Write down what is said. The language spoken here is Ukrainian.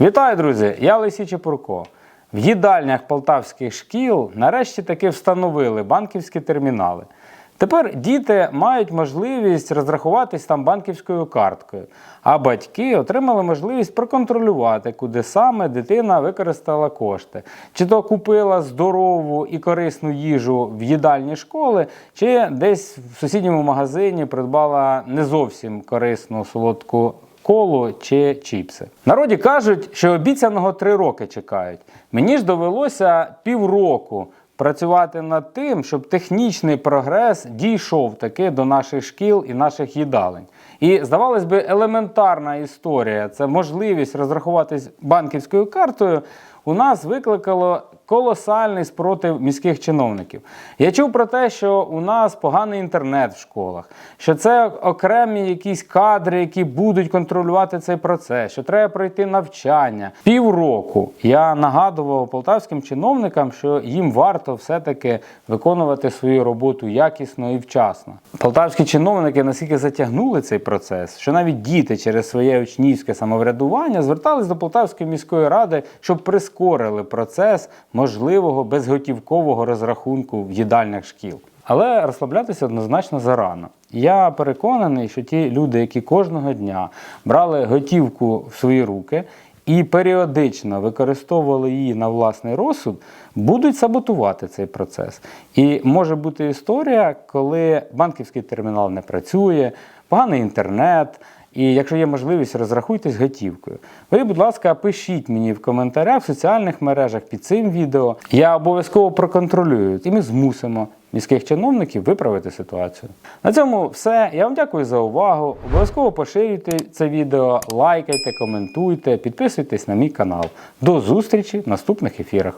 Вітаю, друзі! Я Олексій Чепурко. В їдальнях полтавських шкіл нарешті таки встановили банківські термінали. Тепер діти мають можливість розрахуватись там банківською карткою, а батьки отримали можливість проконтролювати, куди саме дитина використала кошти. Чи то купила здорову і корисну їжу в їдальні школи, чи десь в сусідньому магазині придбала не зовсім корисну солодку колу чи чіпси. Народі кажуть, що обіцяного три роки чекають. Мені ж довелося півроку працювати над тим, щоб технічний прогрес дійшов таки до наших шкіл і наших їдалень. І здавалось би, елементарна історія це можливість розрахуватись банківською картою. У нас викликало колосальний спротив міських чиновників. Я чув про те, що у нас поганий інтернет в школах, що це окремі якісь кадри, які будуть контролювати цей процес, що треба пройти навчання. Півроку я нагадував полтавським чиновникам, що їм варто все-таки виконувати свою роботу якісно і вчасно. Полтавські чиновники наскільки затягнули цей процес, що навіть діти через своє учнівське самоврядування звертались до Полтавської міської ради, щоб прискорили процес можливого безготівкового розрахунку в їдальнях шкіл. Але розслаблятися однозначно зарано. Я переконаний, що ті люди, які кожного дня брали готівку в свої руки і періодично використовували її на власний розсуд, будуть саботувати цей процес. І може бути історія, коли банківський термінал не працює, поганий інтернет. І якщо є можливість, розрахуйтесь готівкою. Ви, будь ласка, пишіть мені в коментарях в соціальних мережах під цим відео. Я обов'язково проконтролюю, і ми змусимо міських чиновників виправити ситуацію. На цьому все. Я вам дякую за увагу. Обов'язково поширюйте це відео, лайкайте, коментуйте, підписуйтесь на мій канал. До зустрічі в наступних ефірах.